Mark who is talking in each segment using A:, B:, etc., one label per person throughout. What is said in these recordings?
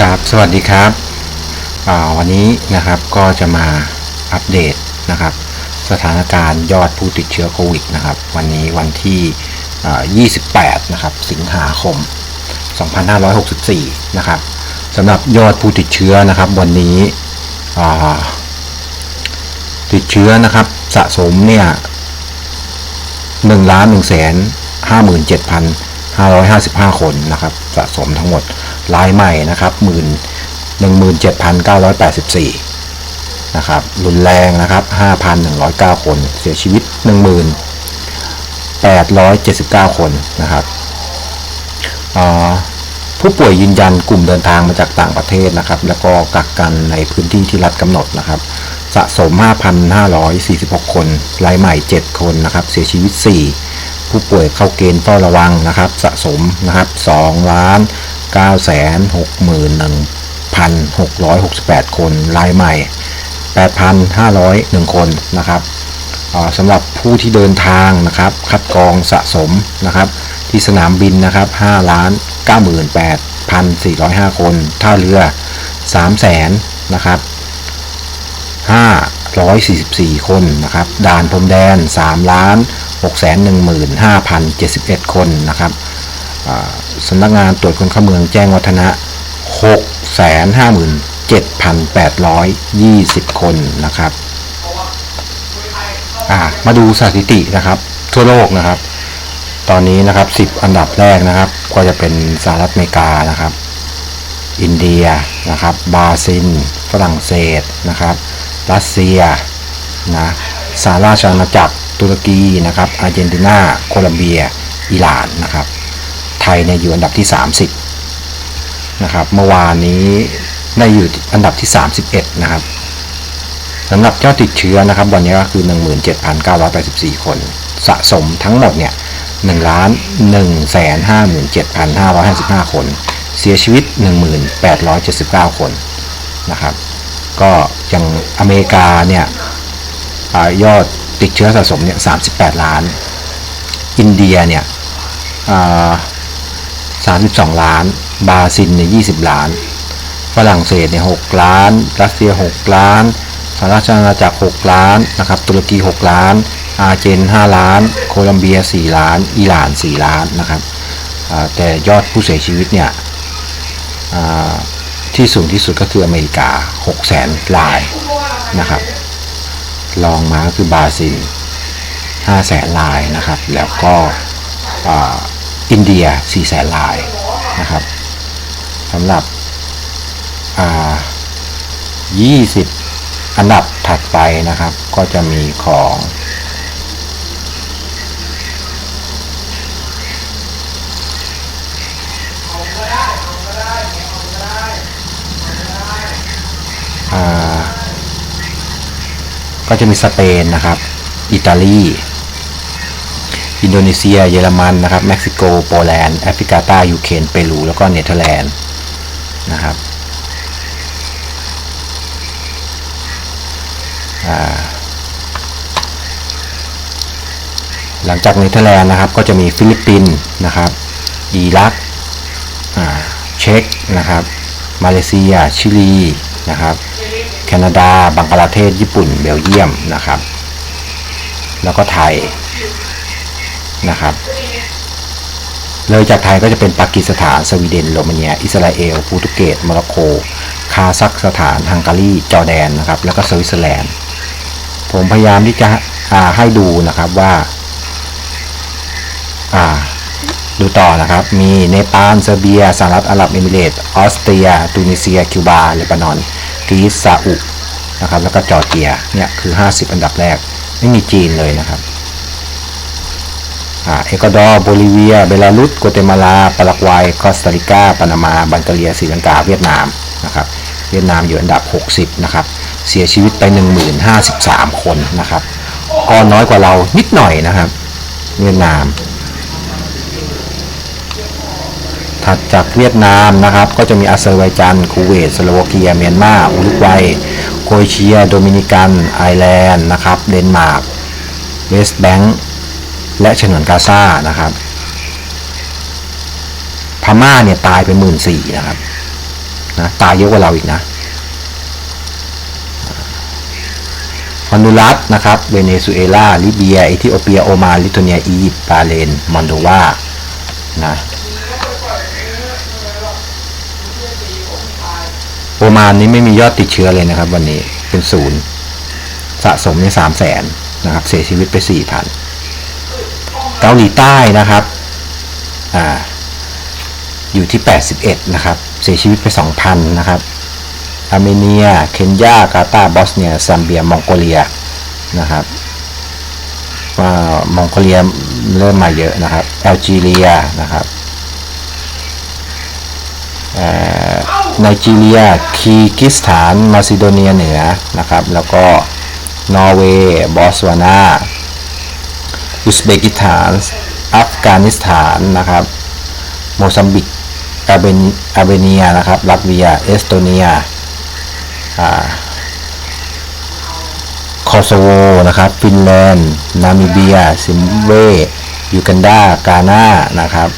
A: ครับ สวัสดีครับ วันนี้นะครับก็จะมาอัปเดตนะครับ สถานการณ์ยอดผู้ติดเชื้อโควิดนะครับ วันนี้วันที่ 28 นะครับ สิงหาคม 2564 นะครับสำหรับยอดผู้ติดเชื้อนะครับ วันนี้ติดเชื้อนะครับ สะสมเนี่ย1ล้าน1แสน57,000 555 คนนะครับสะสมทั้งหมดรายใหม่นะครับหมื่น17,984นะครับรุนแรงนะครับ 5,109 คน เสียชีวิต 1,879 คนนะครับผู้ป่วยยืนยันกลุ่มเดินทางมาจากต่างประเทศนะครับ แล้วก็กักกันในพื้นที่ที่รัฐกำหนดนะครับ สะสม 5,546 คน รายใหม่ 7 คนนะครับ เสียชีวิต 4 ผู้ป่วยเข้าเกณฑ์เฝ้าระวังนะครับ สะสมนะครับ2ล้าน9แสน61,668 คนรายใหม่ 8,501 คนนะครับสำหรับผู้ที่เดินทางนะครับ คัดกรองสะสมนะครับ ที่สนามบินนะครับ5ล้าน98,405 คน ท่าเรือ3แสนนะครับ 544 คนนะครับ ด่านพรมแดน 3 ล้าน 615,071 คนนะครับอ่าสำนักงานตรวจคนเข้าเมืองแจ้งวัฒนะ 657,820 คนนะครับมาดูสถิตินะครับ ทั่วโลกนะครับ ตอนนี้นะครับ 10 อันดับแรกนะครับ ก็จะเป็นสหรัฐอเมริกานะครับ อินเดียนะครับบราซิลฝรั่งเศสนะครับ รัสเซียนะสหราชอาณาจักรตุรกีนะครับอาร์เจนตินาโคลัมเบีย อิหร่านนะครับ ไทยเนี่ยอยู่อันดับที่ 30นะครับเมื่อวานนี้ได้อยู่อันดับที่ 31นะครับสำหรับยอดติดเชื้อนะครับ วันนี้ก็คือ 17,984 คน สะสมทั้งหมดเนี่ย1ล้าน1แสน57,555 คน เสียชีวิต 1,879 คนนะครับ ก็อย่างอเมริกาเนี่ยอยอดติดเชื้อสะสมเนี่ย38ล้าน อินเดียเนี่ยอ่า32ล้าน บราซิลเนี่ย20ล้าน ฝรั่งเศสเนี่ย6ล้าน รัสเซีย 6 ล้านสหราชอาณาจักร 6 ล้านนะครับ ตุรกี 6 ล้าน อาร์เจน 5 ล้าน โคลัมเบีย 4 ล้าน อิหร่าน 4 ล้านนะครับ แต่ยอดผู้เสียชีวิตเนี่ย ที่สูงที่สุดก็คืออเมริกา6แสนรายนะครับรองมาคือบราซิล 5 แสนลายนะครับ แล้วก็อินเดีย 4 แสนลายนะครับสำหรับอ่า20 อันดับถัดไปนะครับ ก็จะมีของ ก็จะมีสเปนนะครับ อิตาลี อินโดนีเซีย เยอรมันนะครับ เม็กซิโก โปแลนด์ แอฟริกาใต้ ยูเครน เปรู แล้วก็เนเธอร์แลนด์นะครับหลังจากเนเธอร์แลนด์นะครับ ก็จะมีฟิลิปปินส์นะครับ อิรักเช็กนะครับ มาเลเซีย ชิลีนะครับ แคนาดา บังกลาเทศ ญี่ปุ่น เบลเยียมนะครับ แล้วก็ไทยนะครับ เลยจากไทยก็จะเป็นปากีสถาน สวีเดน โรมาเนีย อิสราเอล โปรตุเกส โมร็อกโก คาซัคสถาน ฮังการี จอร์แดนนะครับ แล้วก็สวิตเซอร์แลนด์ ผมพยายามที่จะอาให้ดูนะครับว่าอ่าดูต่อนะครับ มีเนปาลเซอร์เบีย สหรัฐอาหรับเอมิเรตส์ออสเตรีย ตูนิเซีย คิวบา เลบานอน กรีซซาอุนะครับแล้วก็จอร์เจียเนี่ยคือ 50 อันดับแรก ไม่มีจีนเลยนะครับอ่าเอกวาดอร์โบลิเวีย เบลารุสกัวเตมาลาปารากวัยคอสตาริกาปานามาบัลแกเรียศรีลังกาเวียดนามนะครับเวียดนามอยู่อันดับ 60 นะครับ เสียชีวิตไป 1053 คนนะครับ ก็น้อยกว่าเรานิดหน่อยนะครับ เวียดนาม ถัดจากเวียดนามนะครับ ก็จะมีอาเซอร์ไบจานคูเวตสโลวาเกีย เมียนมา อุรุกวัย โคเอเชีย โดมินิกัน ไอร์แลนด์นะครับ เดนมาร์ก เวสต์แบงก์ และฉนวนกาซา นะครับ พม่าเนี่ยตายไปหมื่นสี่นะครับ นะ ตายเยอะกว่าเราอีกนะฮอนดูรัสนะครับ เวเนซุเอลา ลิเบียเอธิโอเปีย โอมาน ลิทัวเนีย อียิปต์ บาเลน มอนโดวา นะ โอมานนี้ไม่มียอดติดเชื้อเลยนะครับ วันนี้เป็นศูนย์สะสมในสามแสนนะครับ เสียชีวิตไปสี่พันเกาหลีใต้นะครับอ่าอยู่ที่ 81 นะครับ เสียชีวิตไป 2,000 นะครับ อาร์เมเนีย เคนยา กาตาบอสเนีย ซัมเบีย มองโกเลีย นะครับว่ามองโกเลียเริ่มมาเยอะนะครับแอลจีเรีย นะครับ ไนจีเรีย คีกิสถาน มาซิโดเนียเหนือนะครับ แล้วก็นอร์เวย์ บอสวานา อุซเบกิสถาน อัฟกานิสถานนะครับ โมซัมบิก อาเบนอาเบเนียนะครับ ลัตเวีย เอสโตเนียคอสโวนะครับ ฟินแลนด์ นามิเบีย ซิมเว ยูกันดา กาหน้านะครับ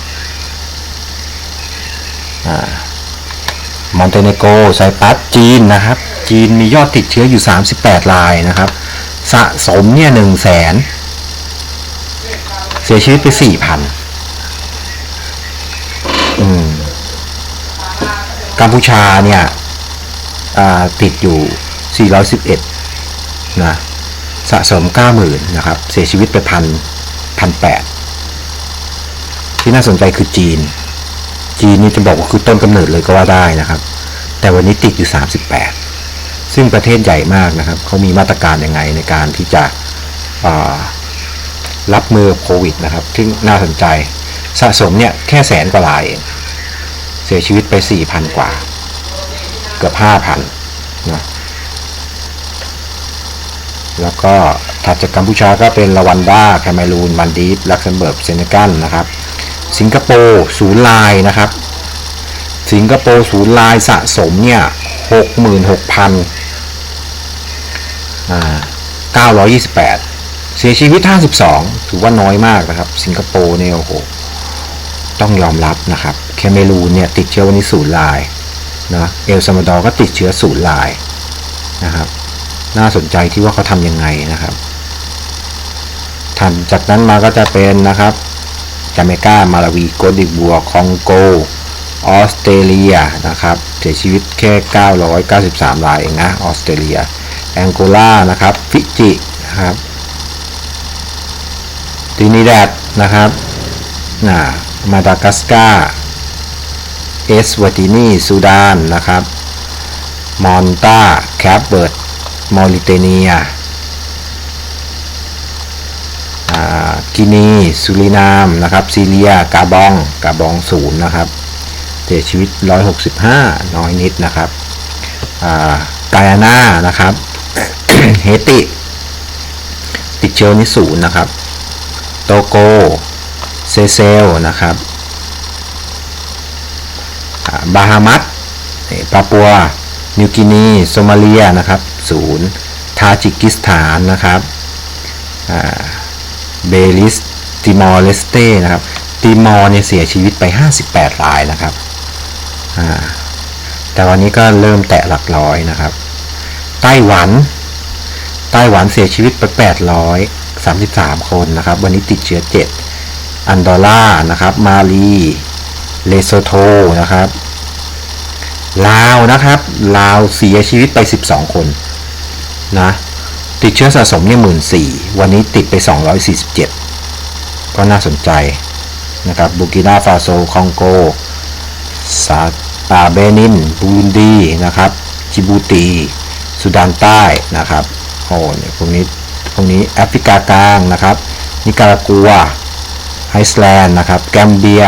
A: อ่า มอนเตเนโกรไซปรัสจีนนะครับ จีนมียอดติดเชื้ออยู่ 38รายนะครับ สะสมเนี่ย1 0 0 0 0แสนเสียชีวิตไป4,000อืมกัมพูชาเนี่ยอ่าติดอยู่ 411 นะ สะสม 90,000 นะครับ เสียชีวิตไปพันพันแปดที่น่าสนใจคือจีน จีนนี่จะบอกว่าคือต้นกำเนิดเลยก็ว่าได้นะครับ แต่วันนี้ติดอยู่ 38 ซึ่งประเทศใหญ่มากนะครับเขามีมาตรการยังไงในการที่จะรับมือโควิดนะครับ ซึ่งน่าสนใจสะสมเนี่ยแค่แสนกว่ารายเองเสียชีวิตไป 4,000 กว่า เกือบ 5,000นะแล้วก็ถัดจากกัมพูชาก็เป็นลาวันดาแคนารูนมันดีฟลักเซมเบิร์กเซเนกัลนะครับ สิงคโปร์ศูนย์ลายนะครับ สิงคโปร์ศูนย์ลายสะสมเนี่ย66,000อ่า928เสียชีวิต 52 ถือว่าน้อยมากนะครับ สิงคโปร์เนี่ยโอ้โหต้องยอมรับนะครับ แคเมรูนเนี่ยติดเชื้อวันนี้ศูนย์ลายนะเอลซามาดอร์ก็ติดเชื้อศูนย์ลายนะครับ น่าสนใจที่ว่าเขาทำยังไงนะครับทันจากนั้นมาก็จะเป็นนะครับ จาเมกามาลาวีโกดิบัวคองโก ออสเตรเลียนะครับเสียชีวิตแค่ 993 รายเองนะออสเตรเลีย แองโกลานะครับฟิจินะครับตินิแดดนะครับนะมาดากัสกาเอสวาตินีซูดานนะครับ มอนตาแคปเบิร์ดมอริเตเนีย กินีสุรินามนะครับซีเรียกาบองกาบองศูนย์นะครับเสียชีวิต 165 น้อยนิดนะครับกายาน่านะครับเฮติติดเชื้อนี่ศูนนะครับโตโกเซเซลนะครับบาฮามัสปาปัว นิวกินีโซมาเลียนะครับศูนย์ทาจิกิสถานนะครับ เบลิสติมอร์เลสเต้นะครับติมอร์เนี่ยเสียชีวิตไป 58 รายนะครับแต่วันนี้ก็เริ่มแตะหลักร้อยนะครับ ไต้หวัน ไต้หวันเสียชีวิตไป 833 คนนะครับ วันนี้ติดเชื้อ 7 อันดอร่านะครับ มาลี เลโซโทนะครับ ลาวนะครับ ลาวเสียชีวิตไป 12 คนนะ ติดเชื้อสะสมเนี่ยหมื่นสี่วันนี้ติดไป 247 ก็น่าสนใจนะครับบูกินาฟาโซ คองโกซาตาเบนินบูรุนดีนะครับ จิบูตี สุดานใต้นะครับโอ้เนี่ยพวกนี้พวกนี้แอฟริกากลางนะครับ นิการากัว ไอซ์แลนด์นะครับ แกมเบีย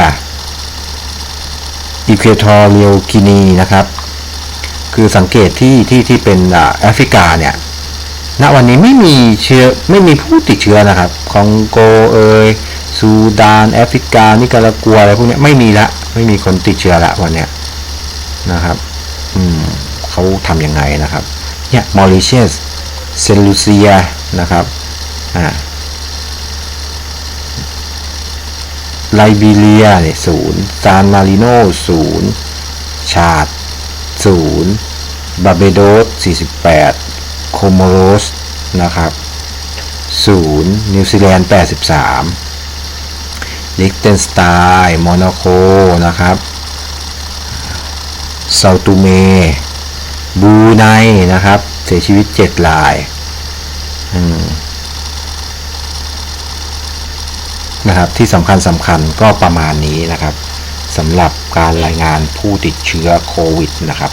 A: อีควทอเรียลกินีนะครับ คือสังเกตที่ที่ที่เป็นแอฟริกาเนี่ย ณวันนี้ไม่มีเชื้อไม่มีผู้ติดเชื้อนะครับคองโกเอยซูดานแอฟริกานิการากัวอะไรพวกนี้ไม่มีละไม่มีคนติดเชื้อละวันเนี้ยนะครับอืมเขาทำยังไงนะครับเนี่ยมอริเชียสเซนลูเซียนะครับอ่าไลบีเรียเนี่ยศูนย์ซานมาริโนศูนย์ชาด0บาเบโดส48 โคโมโรสนะครับ0นิวซีแลนด์83ลิกเทนสไตน์โมนาโกนะครับเซาตูเมบูไนนะครับ เสียชีวิต7รายนะครับที่สำคัญสำคัญก็ประมาณนี้นะครับสำหรับการรายงานผู้ติดเชื้อโควิดนะครับ